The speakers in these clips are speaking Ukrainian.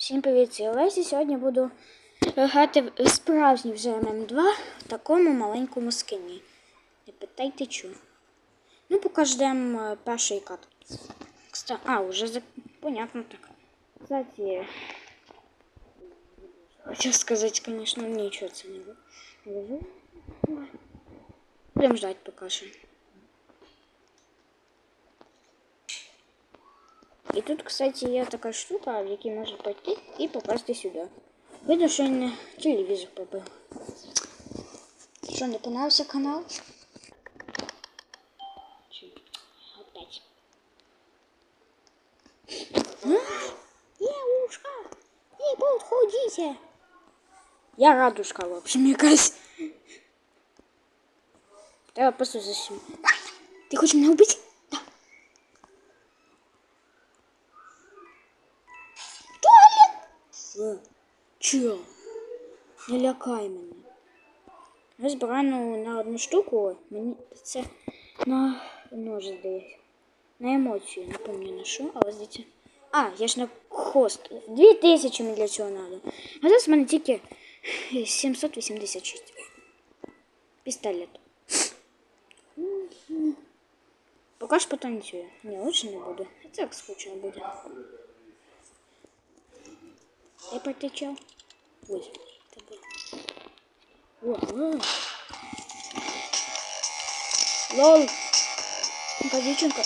Всім привіт, це Олесі. Сьогодні буду грати в справжній вже ММ2 в такому маленькому скині. Не питайте чого. Ну, поки ждемо е, перший кат. А, вже за... понятно так. Кстати, хочу сказати, конечно, нічого це не ви. Будемо ждати поки що. І тут, кстати, є така штука, в якій можна пойти і попасти сюди. Видно, що він не телевізор побив. Що, не понравився канал? Чи? Опять. А? Є ушка! Не подходите! Я радужка, в общем, якась. Треба просто засім. Ти хочеш мене вбити? Чо? Не лякай мене. Я збираю на одну штуку, мені це на нож здається. На емоцію, не пам'ятаю на що, але здається. А, я ж на хост. Дві тисячі мені для цього треба. А зараз в мене тільки 786. Пістолет. Поки ж потанцюю. Ні, лучше не буду. Це як скучно буде. Я потечал. Ой, это было. Лол. Девчонка.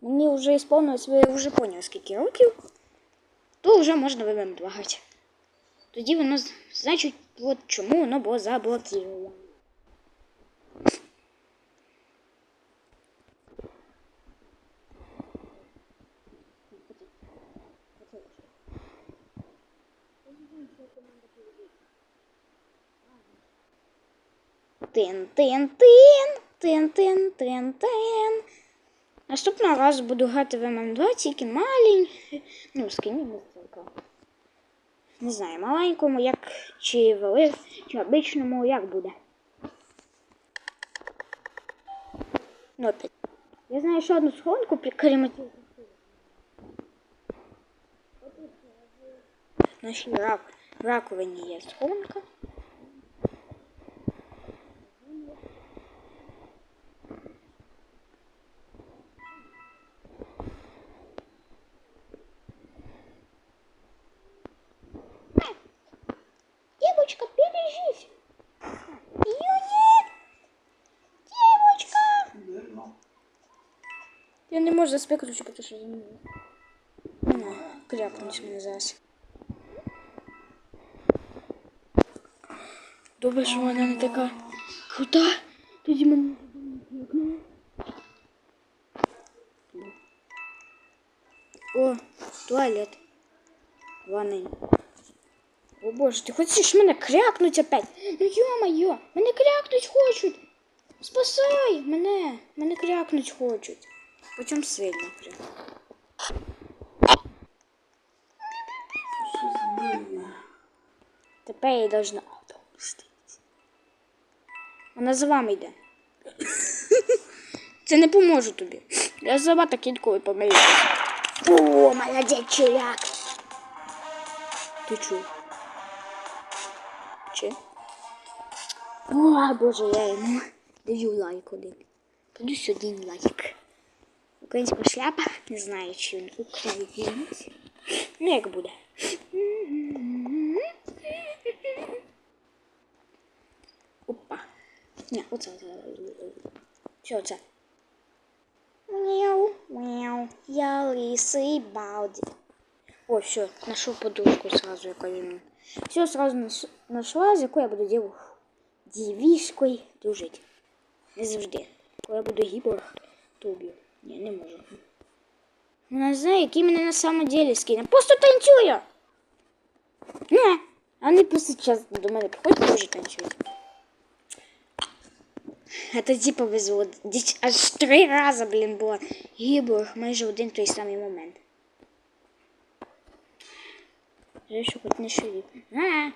Мені вже исполнилось, ви вже поняли, скільки років, то вже можна вивем грати. Тоді воно, з- значить, от чому воно було заблокировано. Тин, тин, тин, тин, тин, тин, тин. Наступного разу буду грати в ММ2, тільки маленький. Ну, скині містинка. Не знаю, маленькому, як чи великому, чи обичному, як буде. Ну. Я знаю ще одну схованку при каріматі. В рак, раковині є схованка. Я не можу заспи ключу, тому що Ну, кляпнуть мене зараз. Добре, що вона не така крута. Тоді мене. О, туалет. Ванний. О боже, ти хочеш мене крякнуть опять? Ну ё-моё, мене крякнуть хочуть. Спасай мене, мене крякнуть хочуть. Почем сильно прям. Тепер я должна отомстити. Вона за вами йде. Це не поможе тобі. Я сама так інколи помиляюся. О, молодець, чувак. Ти чого? Чи? О, боже, я йому даю лайк один. Плюс один лайк. Українська шляпа, не знаю, чи він українець. Ну, як буде. Опа. Ні, оце, оце. Що це? Мяу, мяу, я лисий балді. О, все, нашел подушку сразу, яка він. Все, сразу нас- нашла, з якою я буду дів... дівішкою дружити. Не завжди. Коли я буду гібор, то уб'ю. Ні, не можу. Вона знає, який мене на самом деле скине. Просто танцює! Не, а вони просто час до мене приходять, теж танцюють. Это типа повезло. Десь аж три рази, блін, було гібор майже один той самий момент. Жаль, що хоч не. А!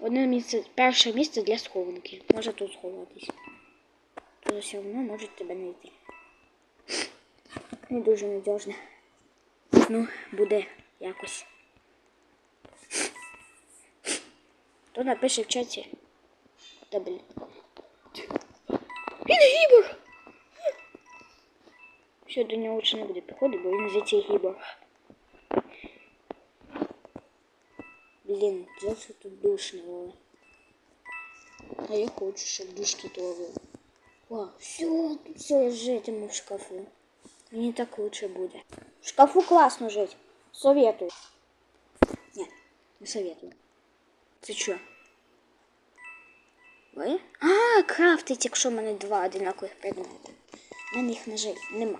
Одне місце, перше місце для схованки. Може тут сховатись. Тут все одно можуть тебе знайти. Не дуже надіжне. Ну, буде якось. Хто напише в чаті? Та блін. Він гібор! Все, до нього лучше не буде підходити, бо він цей гібор. Блін, зовсім тут душно, Вова. А я хочу, щоб душ тут ловив. О, все, тут все житиму в шкафу. Мені так лучше буде. В шкафу класно жити. Советую. Ні, не советую. Це що? Ви? А, крафтить, якщо в мене два одинакових предмети. У мене їх, на нема.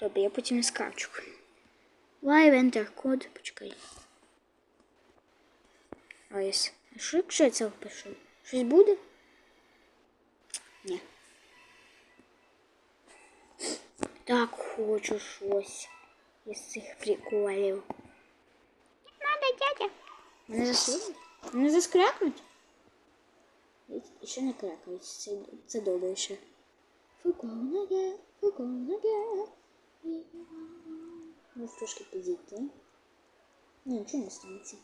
Добре, я потім скачу. Live enter код, почекай. Ось. А що якщо я це впишу? Щось буде? Ні. Так хочу щось із цих приколів. Надо, дядя. Мене засунуть? Мене заскрякнуть? І ще не крякають. Це, це добре ще. Фуконаге, фуконаге. Може трошки підійти. Ні, нічого не станеться.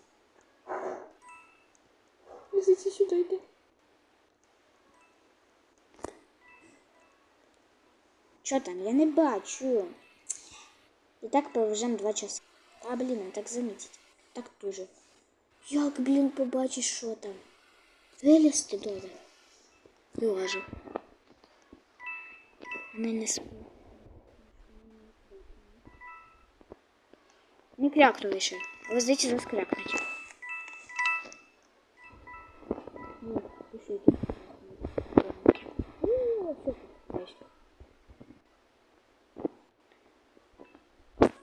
Візите сюди йде. Що там? Я не бачу. І так провежемо два часа. А, блін, так замітить. Так дуже. Як, блін, побачиш, що там? Вилізти добре. Лежу. Мене не спу. Не крякнули ще. Але здається, зараз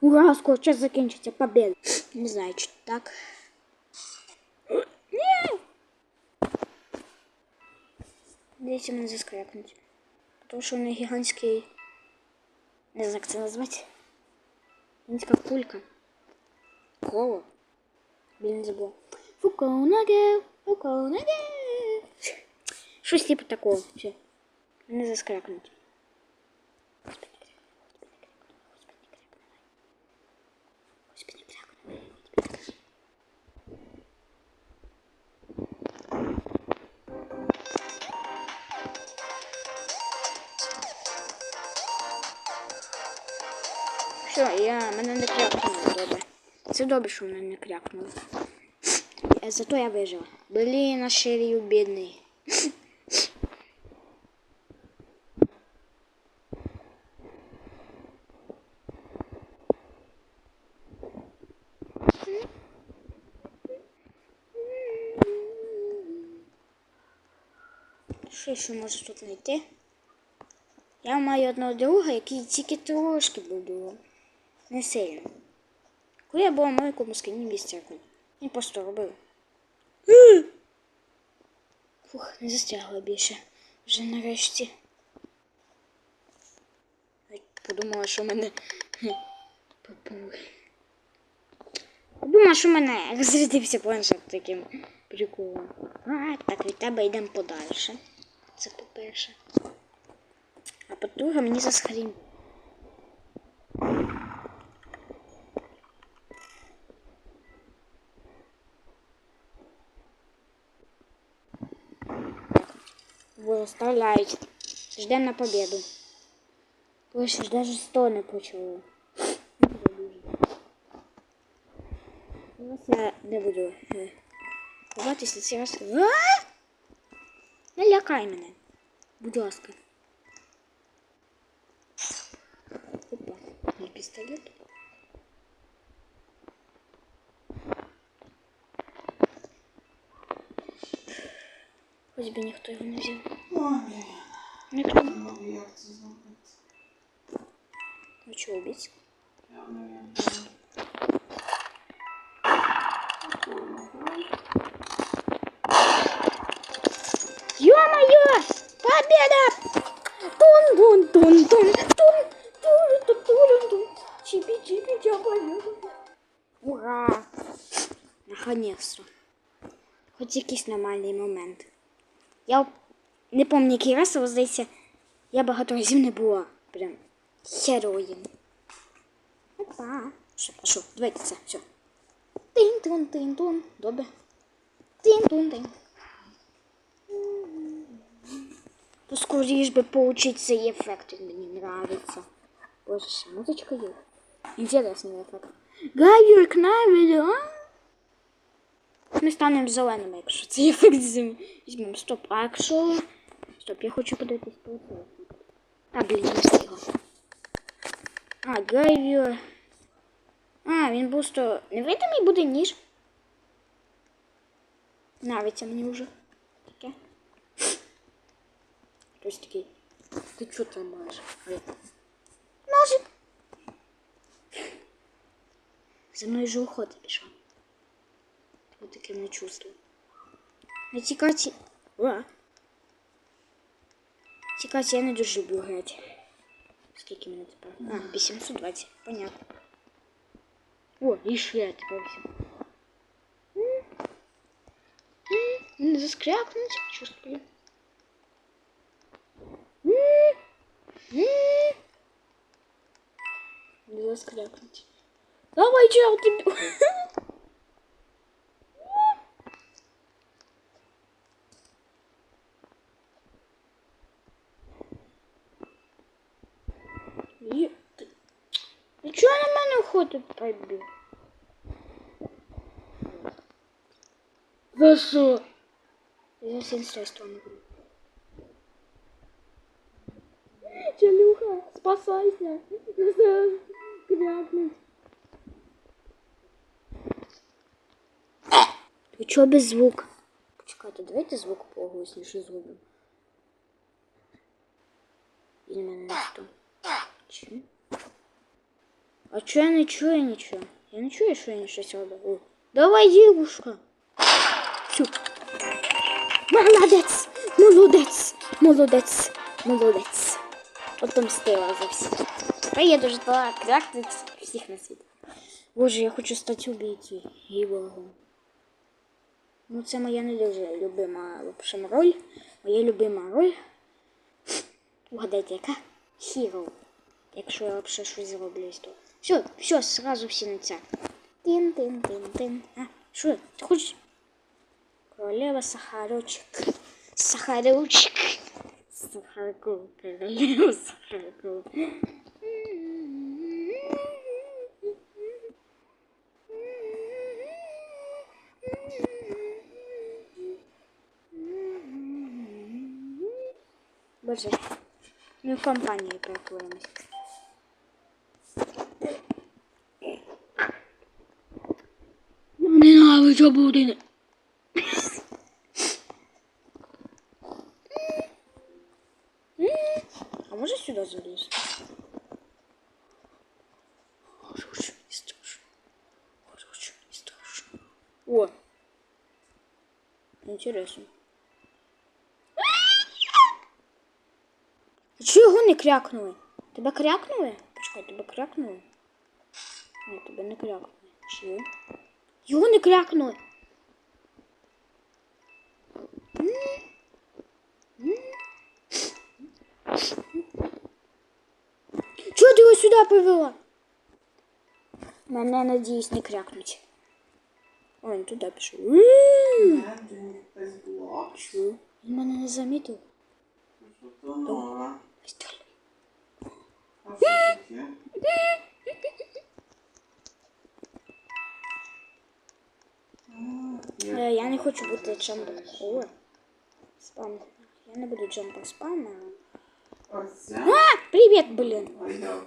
Ура, скоро час закінчиться, победа. Не знаю, чи так. Ні! Дивіться, мене заскрякнуть. Тому що вони гігантський. Не знаю, як це назвати. Гігантська кулька. Коло. Блін, не забула. Фуконаге, фуконаге. Щось типу такого. Все. Не заскрякнуть. Я мене не крякнуло добре. Це добре, що мене не крякнуло. Е, Зато я вижила. Блін, а Ширію бідний. Що ще можу тут знайти? Я маю одного друга, який тільки трошки другом. Не сильно. Коли я була в маленькому скині місця, він просто робив. Фух, не застягла більше. Вже нарешті. Подумала, що мене. Подумала, що мене розрядився планшет таким приколом. А, так, від тебе йдемо подальше. Це по-перше. А по-друге, мені засхрін. Выставляють. Ждем на победу. Ось ж даже сто не почало. Зараз я не буду е, ховатися ці раз. А! Не лякай мене. Будь ласка. Хоч би ніхто його не взяв. Ой, блін, Не круто. не можу як це зробити. Ну чого убить? Я не знаю. Прикольно, ой. Ё-моё! Победа! Тун-тун-тун-тун-тун! Тун-тун-тун-тун! Чипи-чипи-чапа! Ура! Наконец-то. Хоч якийсь нормальний момент. Я не пам'ятаю, який раз, але здається, я багато разів не була. Прям Героєм. Опа. Що, а що, давайте це, все. Тин-тун, тин-тун. Добре. Тин-тун-тин. Поскоріш би получить цей ефект, він мені нравится. Боже, музичка є. Інтересний ефект. Гайвер Кнавіда. Ми станемо зеленими, якщо цей ефект зим- візьмемо. Стоп, а якщо... Стоп, я хочу подивитись по. А, блін, не встигла. А, Гайвер. А, він просто невидимий буде ніж. Нравиться мені вже. Таке. Хтось такий. Ти чого там маєш? Ножик. За мною же охота пішла. Вот таке не чувствую. Не тікати. Ура. Тікати я не дуже люблю грати. Скільки мене тепер? А, 820. Понятно. О, і ще тепер 8. Не заскрякнуть, чувствую. Не заскрякнуть. Давай, чел, ты... охоту прибив? За що? Я всім средства не буду. Челюха, спасайся. Крякнуть. Ти чого без звука? Почекайте, давайте звук поголосніше зробимо. І на мене не що. Чи? А чого я не чую нічого? Я не чую, що я щось роблю. Давай, дівушка. Чу. Молодець, молодець, молодець, молодець. Отомстила за всіх. Приїду ж до крякнуть всіх на світ. Боже, я хочу стати убійцею. їй богу. Ну, це моя не дуже любима общем, роль. Моя любима роль. Угадайте, яка? Hero. Якщо я взагалі щось зроблю з того. Все, все, сразу всі на це. Тин-тин-тин-тин. А, що? Ти хочеш? Королева Сахарочек. Сахарочек. Сахарку. Королева Сахарку. Боже, ми в компанії перетворимось. Я ненавиджу будинок. А може сюди залізти? Не страшно. Не страшно. О! Интересно. А чого його не крякнули? Тебе крякнули? Почекай, тебе крякнули? Ні, тебе не крякнули. Чи? Його не крякнули. М? М? Чого ти його сюди привела? Мене, надіюсь, не крякнуть. Ой, він туди пішов. М! Не, ти хтось блок. Чого? Він мене не замітив. Що то нова? Ось так. А що таке? А, є. Е, Я не хочу бути джампер. О, спам. Я не буду джампер спамером. Оце? А, привіт, блін. Ой, да.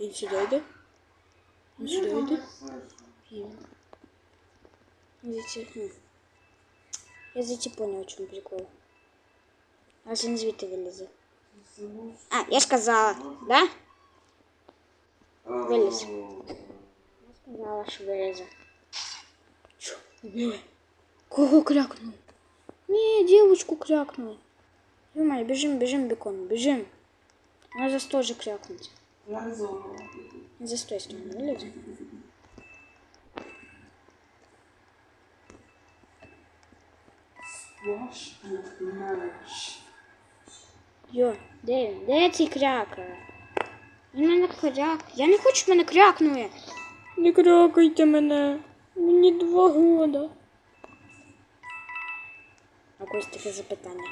Він сюди йде? Він сюди Я йде? не слышу. Ні. Зайти. хм. Я зайти понял, в чому прикол. А він звідти вилізе. Звук. А, я ж казала, да? Виліз. Ау. Я сказала, що вилізе. Чо? Ні. Кого крякнули? Ні, девочку крякнули. Ё-моё, бежим, бежим, бекон, бежим. Она за сто же крякнуть. Я зону. За стой стороны вылез. Сплош and merge. Йо, де він? Де цей крякер? Він мене кряк. Я не хочу, щоб мене крякнули. Не кракайте мене. Мені два года. А ось таке запитання.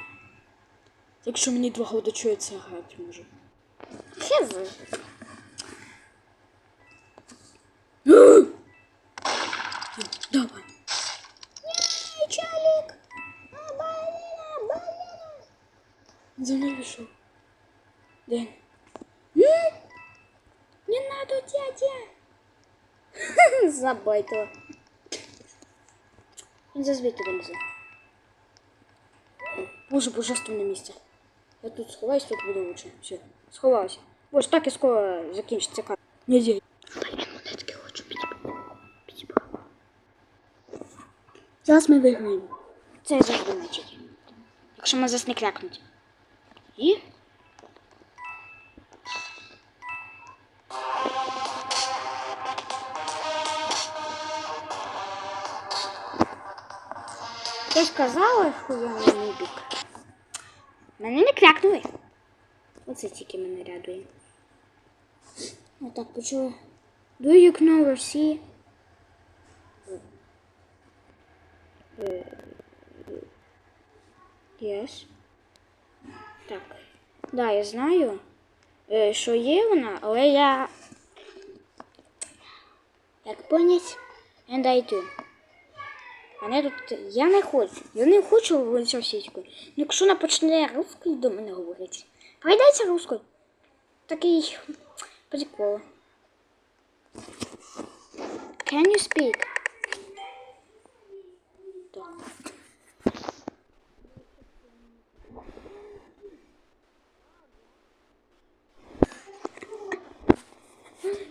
Якщо мені два года, чого я це грати можу? Хезе. Забайтила. Він зазвідти вилізе. Боже, божественне місце. Я тут сховаюсь, тут буде лучше. Все, сховався. Боже, так і скоро закінчиться карта. Не дій. Блін, монетки хочу підібрати. Зараз ми виграємо. Це завжди значить. Якщо ми зараз не крякнуть. І? Я сказала, що я не нубік. Мене не крякнули. Оце тільки мене рядує. Отак почула. Do you know Росії? Yes. Так. Да, я знаю, е, що є вона, але я. Як понять, and I do. Мене тут. Я не хочу. Я не хочу говорити російською. Ну, якщо вона почне русською до мене говорити. Прийдеться русською. Такий прикол. Can you speak?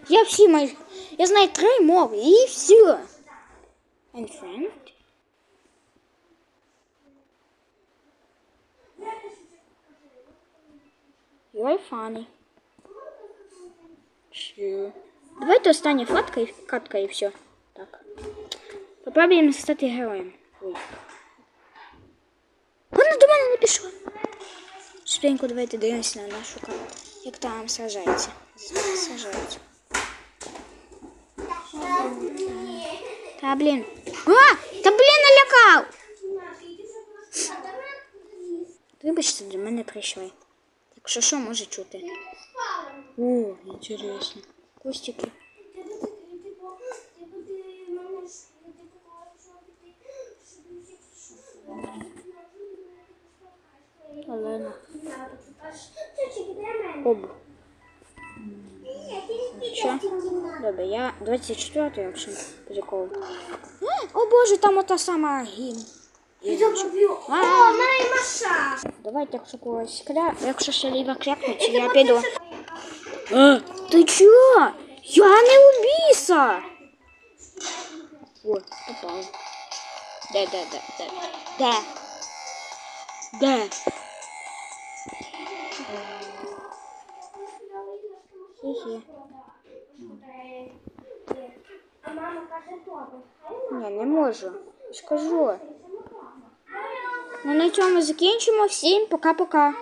Я всі мої. Я знаю три мови і все. And friend? You're funny. Sure. Давайте остання фатка і катка і все. Так. Попробуємо стати героєм. Вона до мене не пішла. Швиденько давайте дивимося на нашу карту. Як там сражається. Сражається. Та блін. А! Та блін налякав! Вибачте, до мене прийшли. Якщо що, може чути. О, інтересно. Кустики. Олена. Об. Що? Добре, я 24 якщо прикол. О боже, там ота сама гімн. О, май маша! Давайте, якщо когось кля... Якщо ще ліва крякнуть, я піду. А, ти чо? Я не убійся! О, попав. Де, де, де, де? Де? Де? Хі-хі. Ні, не можу. Я ж кажу. Ну на цьому закінчимо. Всім пока-пока.